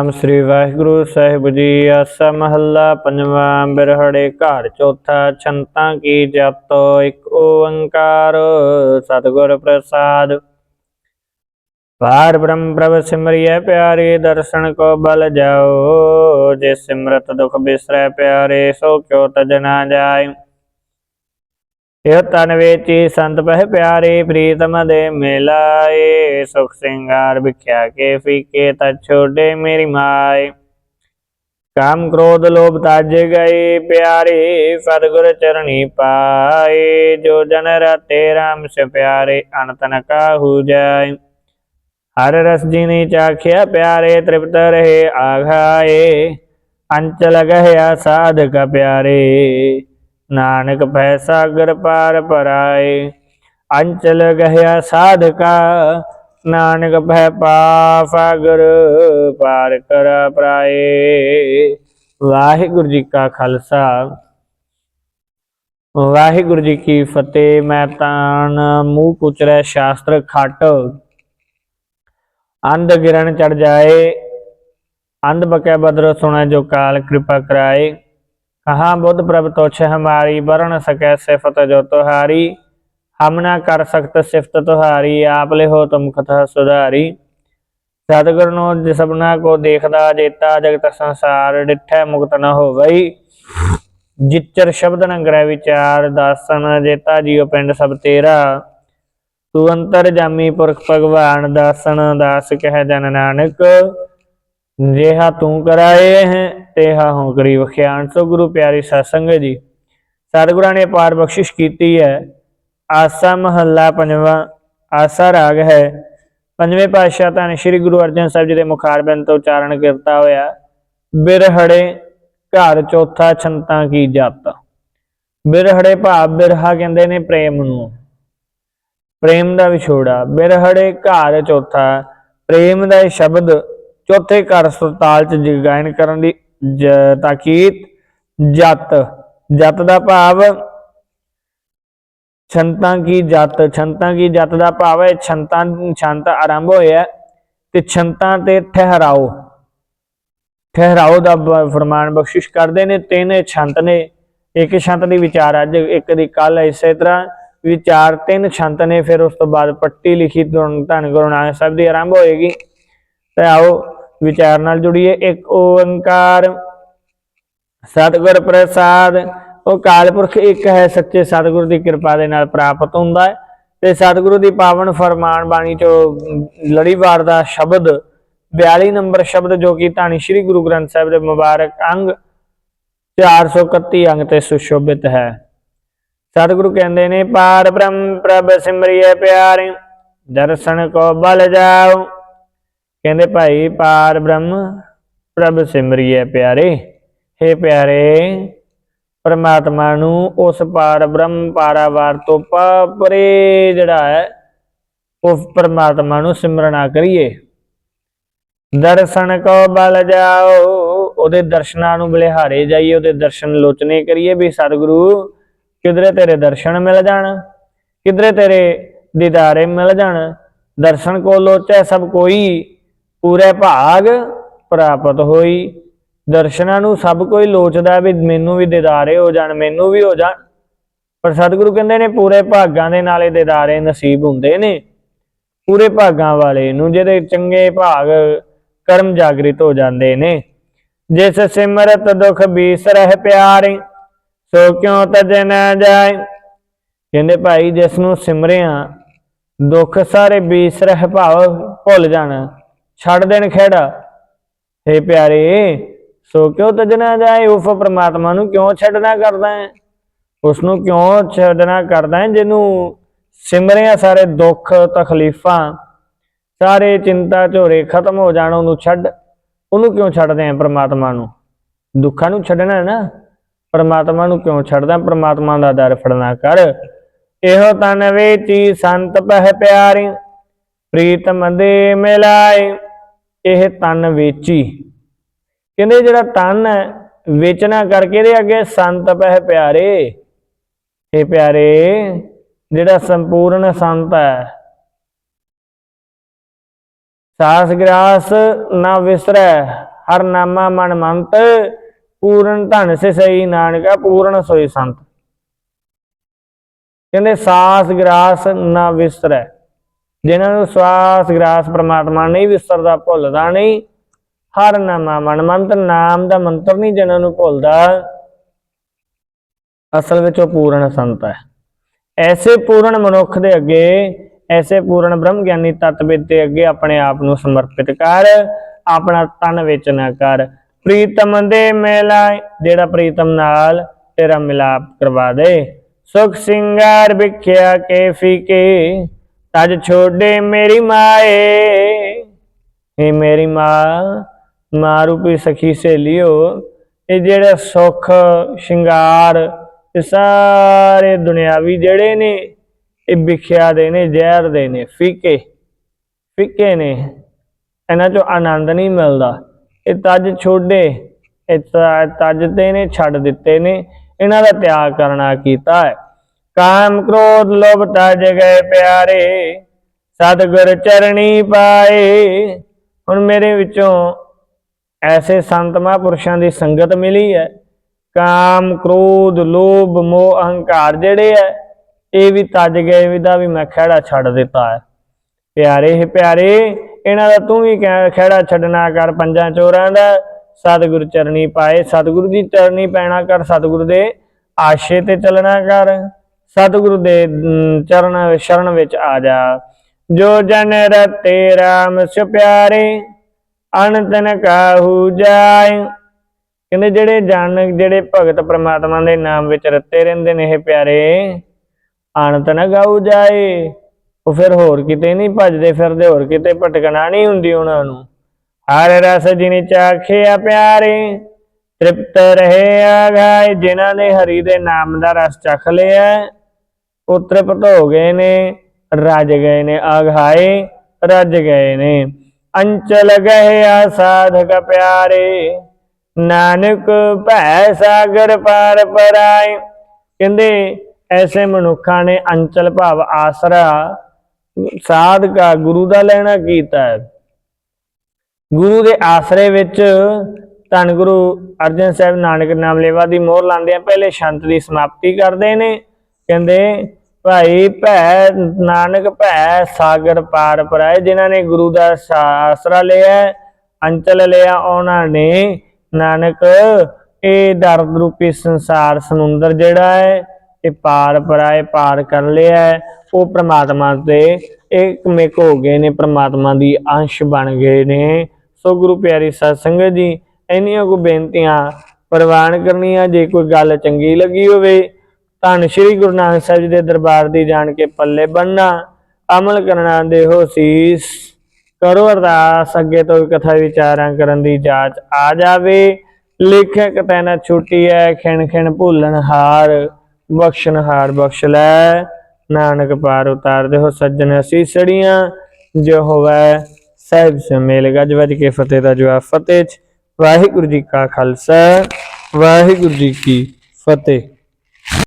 ਸਤਨਾਮ ਸ੍ਰੀ ਵਾਹਿਗੁਰੂ ਸਾਹਿਬ ਜੀ, ਆਸਾ ਮਹੱਲਾ ਪੰਜਵਾਂ ਬਿਰਹੜੇ ਘਰ ਚੌਥਾ, ਛੰਤਾਂ ਕੀ ਜਪ ਇੱਕ ਓੰਕਾਰ, ਸਤਿਗੁਰ ਪ੍ਰਸਾਦ। ਪਾਰ ਬ੍ਰਹਮ ਪ੍ਰਭ ਸਿਮਰਿਐ ਪਿਆਰੇ, ਦਰਸ਼ਨ ਕੋ ਬਲ ਜਾਓ। ਜੇ ਸਿਮਰਤ ਦੁਖ ਬਿਸਰੈ ਪਿਆਰੇ, ਸੋ ਕਿਉ ਤਜ ਨਾ ਜਾਏ। ਇਹ ਤਨ ਵੇਚੀ ਸੰਤ ਪਹਿ ਪਿਆਰੇ ਪ੍ਰੀਤਮ ਦੇ ਮਿਲਾਏ। ਸੁਖ ਸਿੰਗਾਰ ਵਿਖਿਆ ਕੇ ਫੀਕੇ ਤਾ ਛੋਡੇ ਮੇਰੀ ਮਾਏ। ਕਾਮ ਕ੍ਰੋਧ ਲੋਭ ਤਜ ਗਏ ਪਿਆਰੇ, ਸਤਿਗੁਰ ਚਰਣੀ ਪਾਏ। ਜੋ ਜਨ ਰਤੇ ਰਾਮ ਸੇ ਪਿਆਰੇ, ਅਨੰਤ ਨ ਕਾਹੂ ਜਾਏ। ਹਰ ਰਸ ਜਿਨੀ ਚਾਖਿਆ ਪਿਆਰੇ, ਤ੍ਰਿਪਤ ਰਹੇ ਆਘਾਏ। ਅੰਚਲ ਗਹਿਆ ਸਾਧਕ ਪਿਆਰੇ। ਨਾਨਕ ਭੈ ਸਾਗਰ ਪਾਰ ਪਰਾਏ, ਅੰਚਲ ਗਹਿਆ ਸਾਧਕਾ, ਨਾਨਕ ਭੈ ਪਾ ਸਾਗਰ ਪਾਰ ਕਰ ਪਰਾਏ। ਵਾਹਿਗੁਰੂ ਜੀ ਕਾ ਖਾਲਸਾ, ਵਾਹਿਗੁਰੂ ਜੀ ਕੀ ਫਤਿਹ, ਮੈਂ ਤਾਨ ਮੂੰਹ ਕੁਚਰੈ ਸ਼ਾਸਤਰ ਖੱਟ। ਅੰਧ ਗਿਰਨ ਚੜ ਜਾਏ, ਅੰਧ ਬਕੈ ਬਦਰ ਸੁਣੈ ਜੋ ਕਾਲ ਕਿਰਪਾ ਕਰਾਏ। ਕਹਾ ਬੁੱਧ ਪ੍ਰਭ ਤੋਛ ਹਮਾਰੀ, ਵਰਣ ਸਕੈ ਸਿਫਤ ਜੋ ਤੁਹਾਰੀ। ਹਮ ਨਾ ਕਰ ਸਕਤ ਸਿਫਤ ਤੁਹਾਰੀ, ਆਪ ਲੈ ਹੋ ਤੁਮ ਕਥਾ ਸੁਧਾਰੀ। ਸਤਿਗੁਰ ਨੂੰ ਜਿ ਕੋ ਦੇਖਦਾ, ਜੇਤਾ ਜਗਤ ਸੰਸਾਰ, ਡਿਠੈ ਮੁਕਤ ਨ ਹੋਵਈ। ਜਿਚਰ ਸ਼ਬਦ ਨ ਗ੍ਰਹਿ ਵਿਚਾਰ, ਦਾਸਨ ਜੇਤਾ ਜੀਉ ਪਿੰਡ ਸਭ ਤੇਰਾ। ਤੂੰ ਅੰਤਰ ਜਾਮੀ ਪੁਰਖ ਭਗਵਾਨ, ਦਾਸਨ ਦਾਸ ਕਹਿ ਜਨ ਨਾਨਕ। ਜਿਹਾ ਤੂੰ ਕਰਾਏ ਹੈ, ਤੇਹਾ ਹਉ ਕਰੀ ਵਖਿਆਨ ਸੋ ਗੁਰੂ ਪਿਆਰੀ ਸਤਸੰਗ ਜੀ। ਸਤਿਗੁਰਾਂ ਨੇ ਪਾਰ ਬਖਸ਼ਿਸ਼ ਕੀਤੀ ਹੈ। ਆਸਾ ਮਹੱਲਾ ਪੰਜਵਾਂ, ਆਸਾ ਰਾਗ ਹੈ। ਪੰਜਵੇਂ ਪਾਤਸ਼ਾਹ ਧੰਨ ਸ੍ਰੀ ਗੁਰੂ ਅਰਜਨ ਸਾਹਿਬ ਜੀ ਦੇ ਮੁਖਾਰਬਿੰਦ ਤੋਂ ਉਚਾਰਨ ਕੀਤਾ ਹੋਇਆ, ਬਿਰਹੜੇ ਘਰ ਚੌਥਾ ਛੰਤਾਂ ਕੀ ਜਤ ਬਿਰਹੜੇ ਭਾਵ ਬਿਰਹਾ ਕਹਿੰਦੇ ਨੇ ਪ੍ਰੇਮ ਨੂੰ। ਪ੍ਰੇਮ ਦਾ ਵਿਛੋੜਾ, ਬਿਰਹੜੇ ਘਰ ਚੌਥਾ, ਪ੍ਰੇਮ ਦਾ ਇਹ ਸ਼ਬਦ ਚੌਥੇ ਘਰ ਸੁਰਤਾਲ ਚ ਜ- ਕਰਨ ਦੀ ਜ- ਤਾਕੀਦ ਜਤ ਜਤ ਦਾ ਭਾਵ ਛੰਤਾਂ ਕੀ ਜਤ, ਛੰਤਾਂ ਕੀ ਜਤ ਦਾ ਭਾਵ ਹੈ, ਛੰਤਾਂ, ਛੰਤ ਆਰੰਭ ਹੋਇਆ ਤੇ ਛੰਤਾਂ ਤੇ ਠਹਿਰਾਓ। ਠਹਿਰਾਓ ਦਾ ਫਰਮਾਨ ਬਖਸ਼ਿਸ਼ ਕਰਦੇ ਨੇ, ਤਿੰਨ ਛੰਤ ਨੇ, ਇੱਕ ਛੰਤ ਦੀ ਵਿਚਾਰ ਅੱਜ, ਇੱਕ ਦੀ ਕੱਲ ਇਸੇ ਤਰ੍ਹਾਂ ਵਿਚਾਰ ਤਿੰਨ ਛੰਤ ਨੇ, ਫਿਰ ਉਸ ਤੋਂ ਬਾਅਦ ਪੱਟੀ ਲਿਖੀ, ਧੰਨ ਧੰਨ ਗੁਰੂ ਨਾਨਕ ਸਾਹਿਬ ਦੀ ਆਰੰਭ ਹੋਏਗੀ। ਤੇ ਆਓ ਵਿਚਾਰ ਨਾਲ ਜੁੜੀਏ। ਇੱਕ ਓੰਕਾਰ, ਸਤਿਗੁਰ ਪ੍ਰਸਾਦ। ਉਹ ਕਾਲ ਪੁਰਖ ਇੱਕ ਹੈ ਸੱਚੇ, ਸਤਿਗੁਰ ਦੀ ਕਿਰਪਾ ਦੇ ਨਾਲ ਪ੍ਰਾਪਤ ਹੁੰਦਾ ਹੈ ਤੇ ਸਤਿਗੁਰੂ ਦੀ ਪਾਵਨ ਫਰਮਾਨ ਬਾਣੀ ਚੋਂ ਲੜੀਵਾਰ ਦਾ ਸ਼ਬਦ 42 ਨੰਬਰ ਸ਼ਬਦ ਜੋ ਕਿ ਧਾਣੀ ਸ੍ਰੀ ਗੁਰੂ ਗ੍ਰੰਥ ਸਾਹਿਬ ਦੇ ਮੁਬਾਰਕ ਅੰਗ 431 ਅੰਗ ਤੇ ਸੁਸ਼ੋਭਿਤ ਹੈ। ਸਤਿਗੁਰੂ ਕਹਿੰਦੇ ਨੇ, ਪਾਰ ਬ੍ਰਹਮ ਪ੍ਰਭ ਸਿਮਰਿਐ ਪਿਆਰੇ, ਦਰਸ਼ਨ ਕੋ ਬਲ ਜਾਓ। ਕਹਿੰਦੇ ਭਾਈ ਪਾਰ ਬ੍ਰਹਮ, ਪ੍ਰਭ ਸਿਮਰਿਐ ਪਿਆਰੇ। हे ਪਿਆਰੇ, ਪਰਮਾਤਮਾ ਨੂੰ ਉਸ ਪਾਰ ਬ੍ਰਹਮ ਪਾਰਾਵਾਰ ਤੋਂ ਪ- ਪਰੇ ਜਿਹੜਾ ਹੈ ਉਸ ਪਰਮਾਤਮਾ ਨੂੰ ਸਿਮਰਨਾ ਕਰੀਏ। ਦਰਸ਼ਨ ਕੋ ਬਲ ਜਾਓ, ਉਹਦੇ ਦਰਸ਼ਨਾਂ ਨੂੰ ਬਲਿਹਾਰੇ ਜਾਈਏ, ਉਹਦੇ ਦਰਸ਼ਨ ਲੋਚਨੇ ਕਰੀਏ ਵੀ ਸਤਿਗੁਰੂ, ਕਿਧਰੇ ਤੇਰੇ ਦਰਸ਼ਨ ਮਿਲ ਜਾਣ, ਕਿਧਰੇ ਤੇਰੇ ਦੀਦਾਰੇ ਮਿਲ ਜਾਣ, ਦਰਸ਼ਨ ਕੋ ਲੋਚੈ ਸਭ ਕੋਈ ਪੂਰੇ ਭਾਗ ਪ੍ਰਾਪਤ ਹੋਈ। ਦਰਸ਼ਨਾਂ ਨੂੰ ਸਭ ਕੋਈ ਲੋਚਦਾ ਵੀ ਮੈਨੂੰ ਵੀ ਦੀਦਾਰੇ ਹੋ ਜਾਣ, ਮੈਨੂੰ ਵੀ ਹੋ ਜਾਣ। ਪਰ ਸਤਿਗੁਰੂ ਕਹਿੰਦੇ ਨੇ ਪੂਰੇ ਭਾਗਾਂ ਦੇ ਨਾਲੇ ਦੀਦਾਰੇ ਨਸੀਬ ਹੁੰਦੇ ਨੇ। ਪੂਰੇ ਭਾਗਾਂ ਵਾਲੇ ਨੂੰ ਜਿਹਦੇ ਚੰਗੇ ਭਾਗ ਕਰਮ ਜਾਗਰਿਤ ਹੋ ਜਾਂਦੇ ਨੇ। ਜਿਸ ਸਿਮਰਤ ਦੁਖ ਬੀਸਰਹਿ ਪਿਆਰੇ, ਸੋ ਕਿਉ ਤਜ ਨਾ ਜਾਏ? ਕਹਿੰਦੇ ਭਾਈ, ਜਿਸ ਨੂੰ ਸਿਮਰਿਆ ਦੁੱਖ ਸਾਰੇ ਬੀਸਰਹਿ ਭਾਵ ਭੁੱਲ ਜਾਣ। ਛੱਡ ਦੇਣ ਖੇੜਾ। ਹੇ ਪਿਆਰੇ, ਸੋ ਕਿਉਂ ਤਜ ਜਾਏ? ਉਫ, ਪ੍ਰਮਾਤਮਾ ਨੂੰ ਕਿਉਂ ਛੱਡਣਾ ਕਰਦਾ ਹੈ? ਉਸ ਨੂੰ ਕਿਉਂ ਛੱਡਣਾ ਕਰਦਾ ਹੈ? ਜਿਹਨੂੰ ਸਿਮਰਿਆ ਸਾਰੇ ਦੁੱਖ, ਤਕਲੀਫਾਂ, ਸਾਰੇ ਚਿੰਤਾ, ਝੋਰੇ ਖਤਮ ਹੋ ਜਾਣ, ਉਹਨੂੰ ਛੱਡ। ਉਹਨੂੰ ਕਿਉਂ ਛੱਡਦੇ ਆ ਪ੍ਰਮਾਤਮਾ ਨੂੰ? ਦੁੱਖਾਂ ਨੂੰ ਛੱਡਣਾ ਹੈ ਨਾ? ਪ੍ਰਮਾਤਮਾ ਨੂੰ ਕਿਉਂ ਛੱਡਦਾ? ਪ੍ਰਮਾਤਮਾ ਦਾ ਦਰ ਫੜਨਾ ਕਰ। ਇਹੋ ਤਨ ਵੇਚੀ ਸੰਤ ਪਹਿ ਪਿਆਰੀ ਪ੍ਰੀਤਮ ਦੇ ਮਿਲਾਏ। ਇਹ ਤਨ ਵੇਚੀ। ਕਹਿੰਦੇ ਜਿਹੜਾ ਤਨ ਹੈ, ਵੇਚਣਾ ਕਰਕੇ ਇਹਦੇ ਅੱਗੇ ਸੰਤ ਪਹਿ ਪਿਆਰੇ। ਇਹ ਪਿਆਰੇ, ਜਿਹੜਾ ਸੰਪੂਰਨ ਸੰਤ ਹੈ, ਸਾਸ ਗ੍ਰਾਸ ਨਾ ਵਿਸਰੈ, ਹਰ ਨਾਮਾ ਮਨ ਮੰਤ, ਪੂਰਨ ਧਨ ਸੇ ਸਈ ਨਾਨਕਾ, ਪੂਰਨ ਸੋਈ ਸੰਤ। ਕਹਿੰਦੇ ਸਾਸ ਗ੍ਰਾਸ ਨਾ ਵਿਸਰੈ। ਜਿਨ੍ਹਾਂ ਨੂੰ ਸਵਾਸ ਗ੍ਰਾਸ ਪ੍ਰਮਾਤਮਾ ਨਹੀਂ ਵਿਸਰਦਾ, ਭੁੱਲਦਾ ਨਹੀਂ। ਹਰ ਨਾਮਾ ਮਨ ਮੰਤ ਨਾਮ ਦਾ ਮੰਤਰ ਨਹੀਂ ਜਿਨ੍ਹਾਂ ਨੂੰ ਭੁੱਲਦਾ। ਅਸਲ ਵਿੱਚ ਉਹ ਪੂਰਨ ਸੰਤ ਹੈ। ਐਸੇ ਪੂਰਨ ਮਨੁੱਖ ਦੇ ਅੱਗੇ, ਐਸੇ ਪੂਰਨ ਬ੍ਰਹਮ ਗਿਆਨੀ ਤਤਵਿਦ ਦੇ ਅੱਗੇ ਆਪਣੇ ਆਪ ਨੂੰ ਸਮਰਪਿਤ ਕਰ, ਆਪਣਾ ਤਨ ਵਿੱਚ ਨਾ ਕਰ। ਪ੍ਰੀਤਮ ਦੇ ਮੇਲਾ, ਜਿਹੜਾ ਪ੍ਰੀਤਮ ਨਾਲ ਤੇਰਾ ਮਿਲਾਪ ਕਰਵਾ ਦੇ। ਸੁਖ ਸਿੰਗਾਰ ਵਿਖਿਆ ਕੇ ਫੀਕੇ। ਤਜ ਛੋਡੇ ਮੇਰੀ ਮਾਏ। ਇਹ ਮੇਰੀ ਮਾਂ ਮਾਂ ਰੂਪੀ ਸਖੀ ਲਿਓ ਇਹ ਜਿਹੜਾ ਸੁਖ, ਸ਼ਿੰਗਾਰ, ਇਹ ਸਾਰੇ ਦੁਨਿਆਵੀ ਜਿਹੜੇ ਨੇ, ਇਹ ਵਿਖਿਆ ਦੇ ਨੇ, ਜ਼ਹਿਰ ਦੇ ਨੇ, ਫੀਕੇ, ਫਿੱਕੇ ਨੇ। ਇਹਨਾਂ ਚੋਂ ਆਨੰਦ ਨਹੀਂ ਮਿਲਦਾ। ਇਹ ਤਜ ਛੋਡੇ, ਇਹ ਤ- ਤਜ ਤੇ ਨੇ, ਛੱਡ ਦਿੱਤੇ ਨੇ। ਇਹਨਾਂ ਦਾ ਤਿਆਗ ਕਰਨਾ ਕੀਤਾ ਹੈ। ਕਾਮ ਕ੍ਰੋਧ ਲੋਭ ਤਜ ਗਏ ਪਿਆਰੇ, ਸਤਿਗੁਰ ਚਰਣੀ ਪਾਏ। ਹੁਣ ਮੇਰੇ ਵਿੱਚੋਂ ਐਸੇ ਸੰਤ ਮਹਾਂਪੁਰਸ਼ਾਂ ਦੀ ਸੰਗਤ ਮਿਲੀ ਹੈ। ਕਾਮ ਕ੍ਰੋਧ ਲੋਭ ਮੋਹ ਅਹੰਕਾਰ ਜਿਹੜੇ ਹੈ, ਇਹ ਵੀ ਤਜ ਗਏ ਵਿਦਾ ਵੀ ਮੈਂ ਖਹਿੜਾ ਛੱਡ ਦਿੱਤਾ ਹੈ। ਪਿਆਰੇ ਹੀ ਪਿਆਰੇ, ਇਹਨਾਂ ਦਾ ਤੂੰ ਵੀ ਕਹਿ- ਖਹਿੜਾ ਛੱਡਣਾ ਕਰ, ਪੰਜਾਂ ਚੋਰਾਂ ਦਾ। ਸਤਿਗੁਰ ਚਰਨੀ ਪਾਏ, ਸਤਿਗੁਰੂ ਦੀ ਚਰਨੀ ਪੈਣਾ ਕਰ, ਸਤਿਗੁਰ ਦੇ ਆਸ਼ੇ ਤੇ ਚੱਲਣਾ ਕਰ। ਸਤਿਗੁਰੂ ਦੇ ਚਰਨ, ਸ਼ਰਨ ਵਿੱਚ ਆ ਜਾ। ਜੋ ਜਨ ਰਤੇ ਰਾਮ ਸਿ ਪਿਆਰੇ ਅਨੰਤਨ ਕਾਹੂ ਜਾਏ। ਕਹਿੰਦੇ ਜਿਹੜੇ ਜਨ, ਜਿਹੜੇ ਭਗਤ ਪ੍ਰਮਾਤਮਾ ਦੇ ਨਾਮ ਵਿੱਚ ਰਤੇ ਰਹਿੰਦੇ ਨੇ ਇਹ ਪਿਆਰੇ, ਅਨੰਤ ਨਾ ਗਾਉ ਜਾਏ। ਉਹ ਫਿਰ ਹੋਰ ਕਿਤੇ ਨਹੀਂ ਭੱਜਦੇ, ਫਿਰਦੇ ਹੋਰ ਕਿਤੇ ਭਟਕਣਾ ਨਹੀਂ ਹੁੰਦੀ ਉਹਨਾਂ ਨੂੰ। ਹਰ ਰਸ ਜਿਨੇ ਚਾਖਿਆ ਪਿਆਰੇ, ਤ੍ਰਿਪਤ ਰਹੇ ਆਗਾਏ। ਜਿਨ੍ਹਾਂ ਨੇ ਹਰੀ ਦੇ ਨਾਮ ਦਾ ਰਸ ਚਖ ਲਿਆ ਉਹ ਤ੍ਰਿਪਤ ਗਏ ਨੇ, ਰਜ ਗਏ ਨੇ ਆਘਾਏ ਰਜ ਗਏ ਨੇ। ਅੰਚਲ ਗਏ ਆ ਸਾਧਕ ਪਿਆਰੇ, ਨਾਨਕ ਭੈ ਸਾਗਰ ਪਾਰ ਪਰਾਏ। ਕਹਿੰਦੇ, ਐਸੇ ਮਨੁੱਖਾਂ ਨੇ ਅੰਚਲ ਭਾਵ ਆਸਰਾ ਸਾਧਕਾ ਗੁਰੂ ਦਾ ਲੈਣਾ ਕੀਤਾ ਹੈ। ਗੁਰੂ ਦੇ ਆਸਰੇ ਵਿੱਚ ਧੰਨ ਗੁਰੂ ਅਰਜਨ ਸਾਹਿਬ ਨਾਨਕ ਨਾਮ ਲੇਵਾ ਦੀ ਮੋਹਰ ਲਾਉਂਦੇ ਆ ਪਹਿਲੇ ਸ਼ੰਤ ਦੀ ਸਮਾਪਤੀ ਕਰਦੇ ਨੇ। ਕਹਿੰਦੇ ਭਾਈ ਭੈ ਨਾਨਕ ਭੈ ਸਾਗਰ ਪਾਰ ਪਰਾਏ, ਜਿਨ੍ਹਾਂ ਨੇ ਗੁਰੂ ਦਾ ਆਸਰਾ ਲਿਆ, ਅੰਚਲ ਲਿਆ, ਉਹਨਾਂ ਨੇ ਨਾਨਕ, ਇਹ ਦਰਦ ਰੂਪੀ ਸੰਸਾਰ ਸਮੁੰਦਰ ਜਿਹੜਾ ਹੈ, ਇਹ ਪਾਰ ਪਰਾਏ, ਪਾਰ ਕਰ ਲਿਆ ਹੈ। ਉਹ ਪ੍ਰਮਾਤਮਾ ਤੇ ਇੱਕ ਮਿਕ ਹੋ ਗਏ ਨੇ, ਪ੍ਰਮਾਤਮਾ ਦੀ ਅੰਸ਼ ਬਣ ਗਏ ਨੇ ਸੋ ਗੁਰੂ ਪਿਆਰੀ ਸਤ ਸੰਗਤ ਜੀ, ਇੰਨੀਆਂ ਕੋ ਬੇਨਤੀਆਂ ਪ੍ਰਵਾਨ ਕਰਨੀਆਂ, ਜੇ ਕੋਈ ਗੱਲ ਚੰਗੀ ਲੱਗੀ ਹੋਵੇ ਧੰਨ ਸ਼੍ਰੀ ਗੁਰੂ ਨਾਨਕ ਸਾਹਿਬ ਜੀ ਦੇ ਦਰਬਾਰ ਦੀ ਜਾਣ ਕੇ ਪੱਲੇ ਬੰਨਣਾ ਅਮਲ ਕਰਨਾ ਦੇਹੋ ਸੀਸ, ਕਰੋ ਅਰਦਾਸ, ਅੱਗੇ ਤੋਂ ਕਥਾ ਵਿਚਾਰਾਂ ਕਰਨ ਦੀ ਜਾਚ ਆ ਜਾਵੇ। ਲੇਖਕ ਤੈਨਾ ਛੁੱਟੀ ਹੈ ਖਿਣ ਖਿਣ ਭੁੱਲਣ ਹਾਰ, ਬਖਸ਼ਣ ਹਾਰ ਬਖਸ਼ ਲੈ। ਨਾਨਕ ਪਾਰ ਉਤਾਰ ਦੇ ਹੋ ਸੱਜਣ ਅਸੀਸੜੀਆਂ ਜੋ ਹੋਵੇ ਸਹਿਬ ਸੇ ਮੇਲ ਗੱਜ ਵੱਜ ਕੇ ਫਤਿਹ ਦਾ ਜਵਾਬ ਫਤਿਹ ਵਾਹਿਗੁਰੂ ਜੀ ਕਾ ਖਾਲਸਾ, ਵਾਹਿਗੁਰੂ ਜੀ ਕੀ ਫਤਿਹ।